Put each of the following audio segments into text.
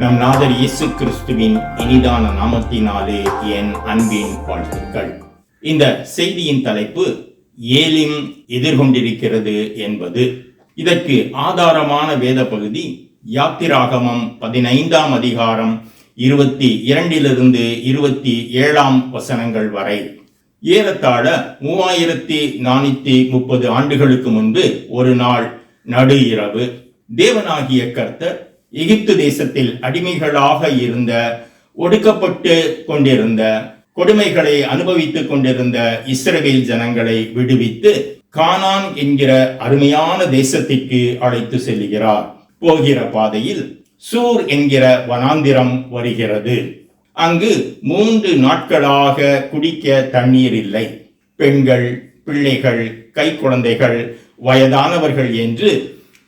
நம் நாதர் இயேசு கிறிஸ்துவின் இனிதான நாமத்தினாலே என் அன்பின் வாழ்த்துக்கள். இந்த செய்தியின் தலைப்பு ஏலிம் எதிர்கொண்டிருக்கிறது என்பது. இதற்கு ஆதாரமான வேத பகுதி யாத்திராகமம் பதினைந்தாம் அதிகாரம் இருபத்தி இரண்டிலிருந்து இருபத்தி ஏழாம் வசனங்கள் வரை. ஏறத்தாழ மூவாயிரத்தி நானூத்தி முப்பது ஆண்டுகளுக்கு முன்பு ஒரு நாள் நடு இரவு தேவனாகிய கர்த்தர் எகிப்து தேசத்தில் அடிமைகளாக இருந்த ஒடுக்கப்பட்டு கொண்டிருந்த கொடுமைகளை அனுபவித்துக் கொண்டிருந்த இஸ்ரவேல் ஜனங்களை விடுவித்து கானான் என்கிற அருமையான தேசத்திற்கு அழைத்து செல்கிறார். போகிற பாதையில் சூர் என்கிற வனாந்திரம் வருகிறது. அங்கு மூன்று நாட்களாக குடிக்க தண்ணீர் இல்லை. பெண்கள் பிள்ளைகள் கை குழந்தைகள் வயதானவர்கள் என்று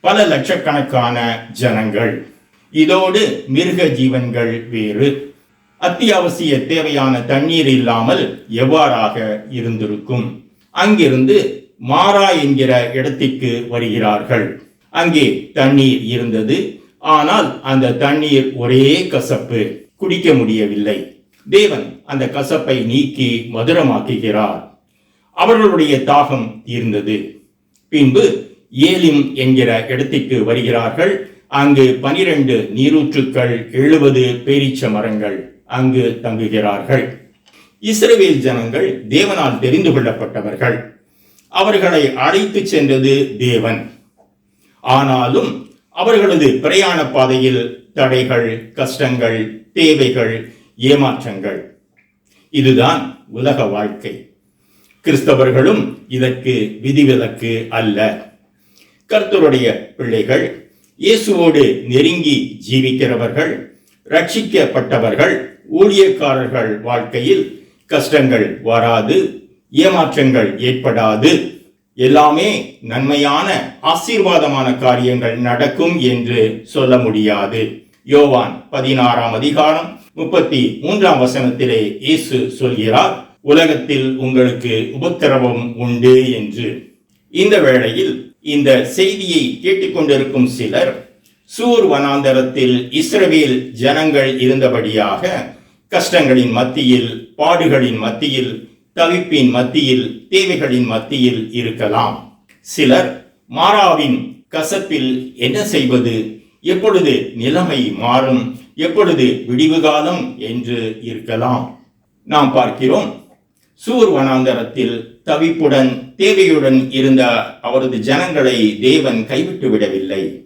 பல லட்சக்கணக்கான ஜனங்கள். இதோடு மிருக ஜீவன்கள் வேறு. அத்தியாவசிய தேவையான தண்ணீர் இல்லாமல் எவ்வாறாக இருந்திருக்கும்? அங்கிருந்து மாறா என்கிற இடத்திற்கு வருகிறார்கள். அங்கே தண்ணீர் இருந்தது. ஆனால் அந்த தண்ணீர் ஒரே கசப்பு. குடிக்க முடியவில்லை. தேவன் அந்த கசப்பை நீக்கி மதுரமாக்குகிறார். அவர்களுடைய தாகம் தீர்ந்தது. பின்பு ஏலிம் என்கிற இடத்திற்கு வருகிறார்கள். அங்கு பனிரெண்டு நீரூற்றுக்கள் எழுபது பேரீச்ச மரங்கள் அங்கு தங்குகிறார்கள். இஸ்ரவேல் ஜனங்கள் தேவனால் தெரிந்து கொள்ளப்பட்டவர்கள். அவர்களை அழைத்து சென்றது தேவன். ஆனாலும் அவர்களது பிரயாண பாதையில் தடைகள் கஷ்டங்கள் தேவைகள் ஏமாற்றங்கள். இதுதான் உலக வாழ்க்கை. கிறிஸ்தவர்களும் இதற்கு விதிவிலக்கு அல்ல. கர்த்தருடைய பிள்ளைகள் இயேசுவோடு நெருங்கி ஜீவிக்கிறவர்கள் ரட்சிக்கப்பட்டவர்கள் ஊழியக்காரர்கள் வாழ்க்கையில் கஷ்டங்கள் வராது ஏமாற்றங்கள் ஏற்படாது. எல்லாமே நன்மையான ஆசீர்வாதமான காரியங்கள் நடக்கும் என்று சொல்ல முடியாது. யோவான் பதினாறாம் அதிகாரம் முப்பத்தி மூன்றாம் வசனத்திலே இயேசு சொல்கிறார் உலகத்தில் உங்களுக்கு உபத்திரவம் உண்டு என்று. இந்த வேளையில் இந்த செய்தியை கேட்டுக்கொண்டிருக்கும் சிலர் சூர் வனாந்தரத்தில் இஸ்ரவேல் ஜனங்கள் இருந்தபடியாக கஷ்டங்களின் மத்தியில் பாடுகளின் மத்தியில் தவிப்பின் மத்தியில் தேவைகளின் மத்தியில் இருக்கலாம். சிலர் மாறாவின் கசப்பில் என்ன செய்வது? எப்பொழுது நிலைமை மாறும்? எப்பொழுது விடிவு காலம் என்று இருக்கலாம். நாம் பார்க்கிறோம் சூர் வனாந்தரத்தில் தவிப்புடன் தேவையுடன் இருந்த அவரது ஜனங்களை தேவன் கைவிட்டு விடவில்லை.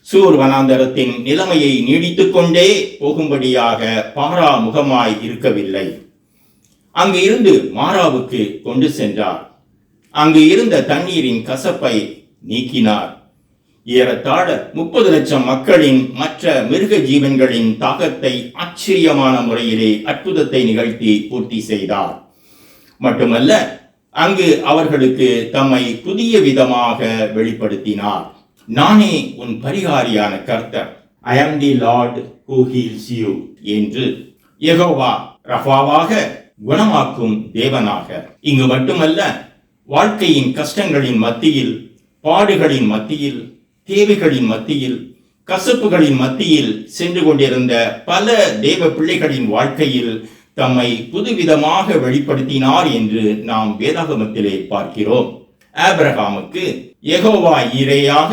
சூர் வனாந்தரத்தின் நிலைமையை நீடித்துக் கொண்டே போகும்படியாக பாரா முகமாய் இருக்கவில்லை. அங்கு இருந்து மாராவுக்கு கொண்டு சென்றார். அங்கு இருந்த தண்ணீரின் கசப்பை நீக்கினார். ஏறத்தாழ முப்பது லட்சம் மக்களின் மற்ற மிருக ஜீவன்களின் தாகத்தை ஆச்சரியமான முறையிலே அற்புதத்தை நிகழ்த்தி பூர்த்தி செய்தார். மட்டுமல்ல அங்கு அவர்களுக்கு தம்மை புதிய விதமாக வெளிப்படுத்தினார். நானே உன் பரிகாரியான கர்த்தர். I am the Lord who heals you என்று எகோவா ரஃபாவாக குணமாக்கும் தேவனாக. இங்கு மட்டுமல்ல வாழ்க்கையின் கஷ்டங்களின் மத்தியில் பாடுகளின் மத்தியில் தேவைகளின் மத்தியில் கசப்புகளின் மத்தியில் சென்று கொண்டிருந்த பல தேவ பிள்ளைகளின் வாழ்க்கையில் தம்மை புதுவிதமாக வெளிப்படுத்தினார் என்று நாம் வேதாகமத்திலே பார்க்கிறோம். ஆபிரகாமுக்கு எகோவா இரையாக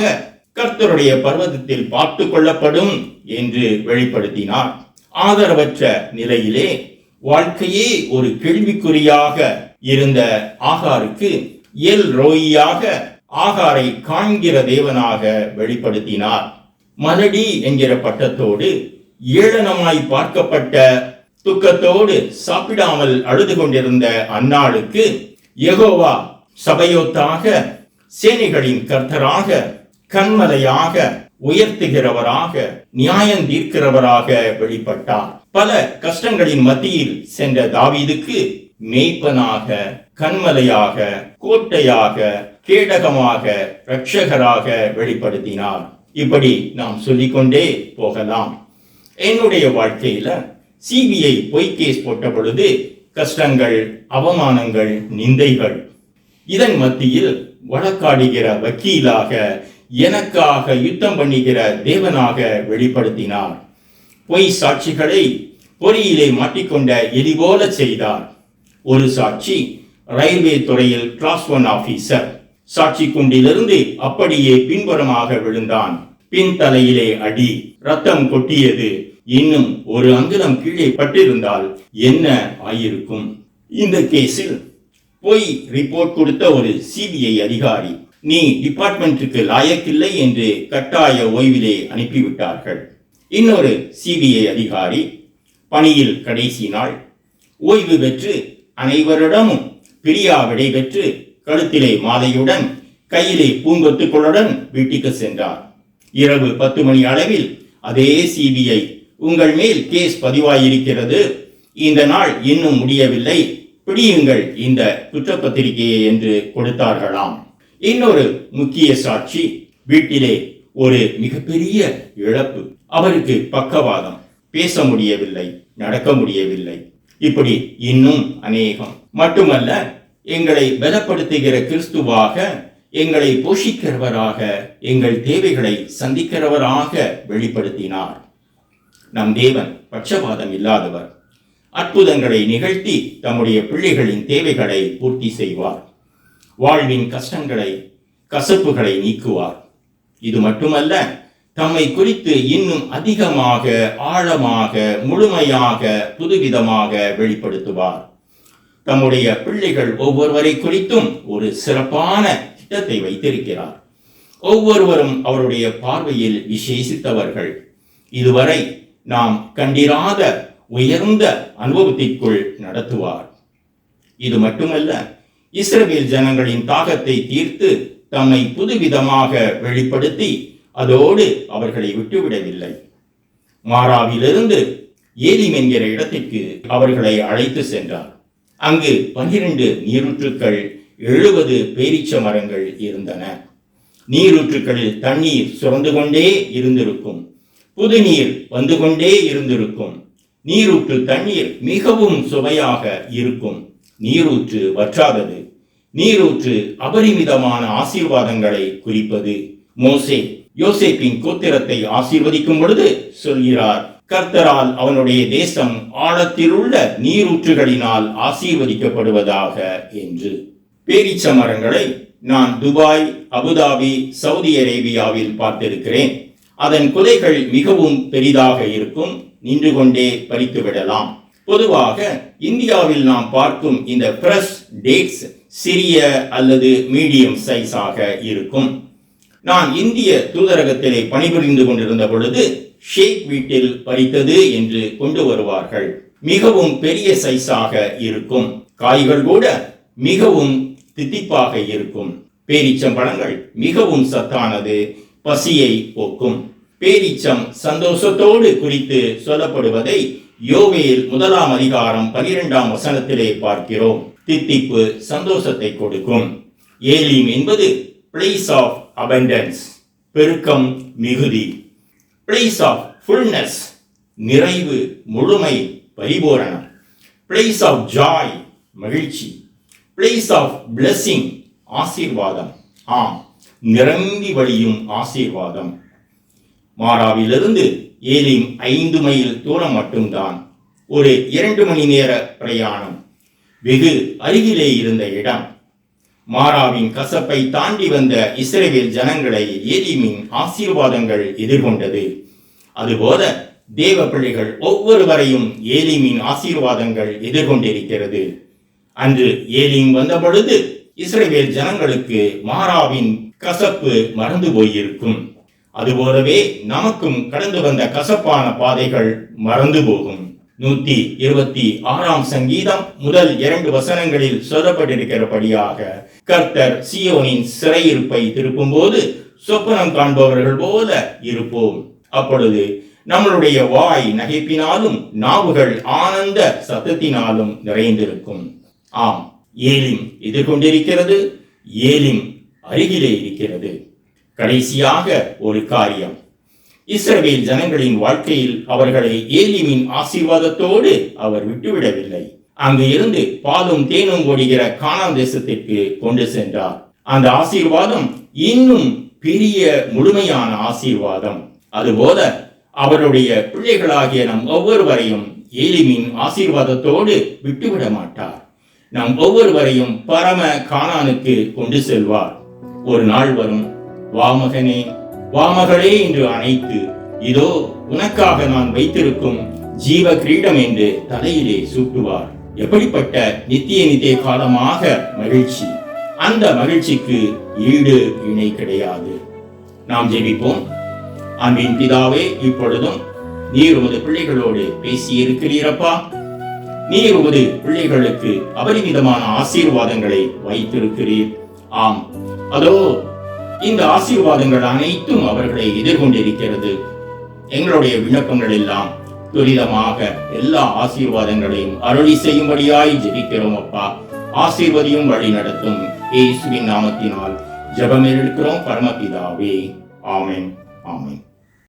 கர்த்தருடைய பர்வதத்தில் பார்த்து கொள்ளப்படும் என்று வெளிப்படுத்தினார். ஆதரவற்ற நிலையிலே வாழ்க்கையே ஒரு கேள்விக்குறியாக இருந்த ஆகாருக்கு எல் ரோயியாக ஆகாரை காண்கிற தேவனாக வெளிப்படுத்தினார். மலடி என்கிற பட்டத்தோடு ஏளனமாய் பார்க்கப்பட்ட துக்கத்தோடு சாப்பிடாமல் அழுது கொண்டிருந்த அன்னாளுக்கு எகோவா சபையோத்தாக சேனைகளின் கர்த்தராக கண்மலையாக உயர்த்துகிறவராக நியாயம் தீர்க்கிறவராக வெளிப்பட்டார். பல கஷ்டங்களின் மத்தியில் சென்ற தாவீதுக்கு மேய்ப்பனாக கண்மலையாக கோட்டையாக கேடகமாக இரட்சகராக வெளிப்படுத்தினார். இப்படி நாம் சொல்லிக்கொண்டே போகலாம். என்னுடைய வாழ்க்கையில சிபிஐ பொய் கேஸ் போட்ட பொழுது கஷ்டங்கள் அவமானங்கள் நிந்தைகள். இதன் மத்தியில் வழக்காடுகிற வக்கீலாக எனக்காக யுத்தம் பண்ணுகிற தேவனாக வெளிப்படுத்தினார். பொய் சாட்சிகளை பொறியிலே மாட்டிக்கொண்ட எரிபோல செய்தார். ஒரு சாட்சி ரயில்வே துறையில் கிளாஸ் ஒன் ஆபீசர் சாட்சி குண்டிலிருந்து அப்படியே பின்புறமாக விழுந்தான். பின் தலையிலே அடி ரத்தம் கொட்டியது. இன்னும் ஒரு அங்குலம் கீழே பட்டிருந்தால் என்ன ஆயிருக்கும்? இந்த கேஸில் போய் ரிப்போர்ட் கொடுத்த ஒரு சிபிஐ அதிகாரி நீ டிபார்ட்மெண்ட்டுக்கு லாயக்கில்லை என்று கட்டாய ஓய்விலே அனுப்பிவிட்டார்கள். இன்னொரு சிபிஐ அதிகாரி பணியில் கடைசி நாள் ஓய்வு பெற்று அனைவரிடமும் பிரியா விடை பெற்று கழுத்திலே மாலையுடன் கையிலே பூங்கொத்துக்களுடன் வீட்டுக்கு சென்றார். இரவு பத்து மணி அளவில் அதே சிபிஐ உங்கள் மேல் கேஸ் பதிவாயிருக்கிறது. இந்த நாள் இன்னும் முடியவில்லை. பிடியுங்கள் இந்த குற்றப்பத்திரிகையை என்று கொடுத்தார்களாம். இன்னொரு முக்கிய சாட்சி வீட்டிலே ஒரு மிகப்பெரிய இழப்பு. அவருக்கு பக்கவாதம். பேச முடியவில்லை நடக்க முடியவில்லை. இப்படி இன்னும் அநேகம். மட்டுமல்ல எங்களை பலப்படுத்துகிற கிறிஸ்துவாக எங்களை போஷிக்கிறவராக எங்கள் தேவைகளை சந்திக்கிறவராக வெளிப்படுத்தினார். நம் தேவன் பட்சபாதம் இல்லாதவர். அற்புதங்களை நிகழ்த்தி தம்முடைய பிள்ளைகளின் தேவைகளை பூர்த்தி செய்வார். வாழ்வின் கஷ்டங்களை கசப்புகளை நீக்குவார். இது மட்டுமல்ல தம்மை குறித்து இன்னும் அதிகமாக ஆழமாக முழுமையாக புதுவிதமாக வெளிப்படுத்துவார். தம்முடைய பிள்ளைகள் ஒவ்வொருவரை குறித்தும் ஒரு சிறப்பான திட்டத்தை வைத்திருக்கிறார். ஒவ்வொருவரும் அவருடைய பார்வையில் விசேஷித்தவர்கள். இதுவரை நாம் கண்டிராத உயர்ந்த அனுபவத்திற்குள் நடத்துவார். இது மட்டுமல்ல இஸ்ரவேல் ஜனங்களின் தாகத்தை தீர்த்து தம்மை புதுவிதமாக வெளிப்படுத்தி அதோடு அவர்களை விட்டுவிடவில்லை. மாறாவிலிருந்து ஏலிம் என்கிற இடத்திற்கு அவர்களை அழைத்து சென்றார். அங்கு பன்னிரண்டு நீரூற்றுக்கள் எழுபது பேரீச்ச மரங்கள் இருந்தன. நீரூற்றுக்களில் தண்ணீர் சுரந்து கொண்டே இருந்திருக்கும். புது நீர் வந்து கொண்டே இருந்திருக்கும். நீரூற்று தண்ணீர் மிகவும் சுவையாக இருக்கும். நீரூற்று வற்றாதது. நீரூற்று அபரிமிதமான ஆசீர்வாதங்களை குறிப்பது. மோசே யோசேப்பின் கோத்திரத்தை ஆசீர்வதிக்கும் பொழுது சொல்கிறார் கர்த்தரால் அவனுடைய தேசம் ஆழத்திலுள்ள நீரூற்றுகளினால் ஆசீர்வதிக்கப்படுவதாக என்று. பேரீச்ச மரங்களை நான் துபாய் அபுதாபி சவுதி அரேபியாவில் பார்த்திருக்கிறேன். அதன் குலைகள் மிகவும் பெரிதாக இருக்கும். நின்று கொண்டே பறித்து விடலாம். பொதுவாக இந்தியாவில் நாம் பார்க்கும் இந்த பிரஸ் டேட்ஸ் சிறிய அல்லது மீடியம் சைஸாக இருக்கும். நான் இந்திய தூதரகத்திலே பணிபுரிந்து கொண்டிருந்த பொழுது ஷேக் வீட்டில் பறித்தது என்று கொண்டு வருவார்கள். மிகவும் பெரிய சைஸாக இருக்கும். காய்கள் கூட மிகவும் தித்திப்பாக இருக்கும். பேரீச்சம் பழங்கள் மிகவும் சத்தானது. பசியை போக்கும். பேரிச்சம் சந்தோஷத்தோடு குறித்து சொல்லப்படுவதை யோவேல் முதலாம் அதிகாரம் பனிரெண்டாம் வசனத்திலே பார்க்கிறோம். தித்திப்பு சந்தோஷத்தை கொடுக்கும். ஏலிம் என்பது பிளேஸ் ஆஃப் அபண்டன்ஸ் பெருக்கம் மிகுதி. பிளேஸ் ஆஃப் ஃபுல்னஸ் நிறைவு முழுமை பரிபூரணம். பிளேஸ் ஆஃப் ஜாய் மகிழ்ச்சி. பிளேஸ் ஆஃப் பிளெஸிங் ஆசீர்வாதம். ஆம். நிரம்பி வழியும் ஆசீர்வாதம். மாராவிலிருந்து ஏலிம் ஐந்து மைல் தூரம் மட்டும்தான். ஒரு இரண்டு மணி நேர பிரயாணம். வெகு அருகிலே இருந்த இடம். மாறாவின் கசப்பை தாண்டி வந்த இஸ்ரேவேல் ஜனங்களை ஏலிமின் ஆசீர்வாதங்கள் எதிர்கொண்டது. அதுபோல தேவ பிள்ளைகள் ஒவ்வொருவரையும் ஏலிமின் ஆசீர்வாதங்கள் எதிர்கொண்டிருக்கிறது. அன்று ஏலிம் வந்த பொழுது இஸ்ரேவேல் ஜனங்களுக்கு மாறாவின் கசப்பு மறந்து போயிருக்கும். அதுபோலவே நமக்கும் கடந்து வந்த கசப்பான பாதைகள் மறந்து போகும். நூத்தி இருபத்தி ஆறாம் சங்கீதம் முதல் இரண்டு வசனங்களில் சொல்லப்பட்டிருக்கிறபடியாக கர்த்தர் சியோனின் சிறையிருப்பை திருப்பும்போது சொப்பனம் காண்பவர்கள் போல இருப்போம். அப்பொழுது நம்மளுடைய வாய் நகைப்பினாலும் நாவுகள் ஆனந்த சத்தத்தினாலும் நிறைந்திருக்கும். ஆம் ஏலிம் எதிர்கொண்டிருக்கிறது ஏலிம் அருகிலே இருக்கிறது. கடைசியாக ஒரு காரியம். இஸ்ரவேல் ஜனங்களின் வாழ்க்கையில் அவர்களை ஏலிமின் ஆசீர்வாதத்தோடு அவர் விட்டுவிடவில்லை. அங்கு இருந்து பாலும் தேனும் ஓடுகிற கானான் தேசத்திற்கு கொண்டு சென்றார். அந்த ஆசீர்வாதம் இன்னும் பெரிய முழுமையான ஆசீர்வாதம். அதுபோல அவருடைய பிள்ளைகளாகிய நம் ஒவ்வொருவரையும் ஏலிமின் ஆசீர்வாதத்தோடு விட்டுவிட மாட்டார் நம் ஒவ்வொருவரையும் பரம காணானுக்கு கொண்டு செல்வார். ஒரு நாள் வரும். வாமகனே வாமகளே என்று அணைத்து இதோ உனக்காக நான் வைத்திருக்கும் ஜீவ கிரீடம் என்று தலையிலே சூட்டுவார். எப்படிப்பட்ட நித்திய நித்திய காலமாக மகிழ்ச்சி. அந்த மகிழ்ச்சிக்கு ஈடு இணை கிடையாது. நாம் ஜெபிப்போம். அன்பின் பிதாவே இப்பொழுதும் நீர் உமது பிள்ளைகளோடு பேசி இருக்கிறீரப்பா நீர் உமது பிள்ளைகளுக்கு அபரிமிதமான ஆசீர்வாதங்களை வைத்திருக்கிறீர். ஆம். அதோ இந்த ஆசீர்வாதங்கள் அனைத்தும் அவர்களை எதிர்கொண்டிருக்கிறது. எங்களுடைய விண்ணப்பங்கள் எல்லாம் துரிதமாக எல்லா ஆசீர்வாதங்களையும் அருளி செய்யும்படியாய் ஜெபிக்கிறோம் அப்பா. ஆசீர்வதியும் வழி நடத்தும். ஏசுவின் நாமத்தினால் ஜெபம் எடுக்கிறோம் பரமபிதாவே. ஆமேன். ஆமேன்.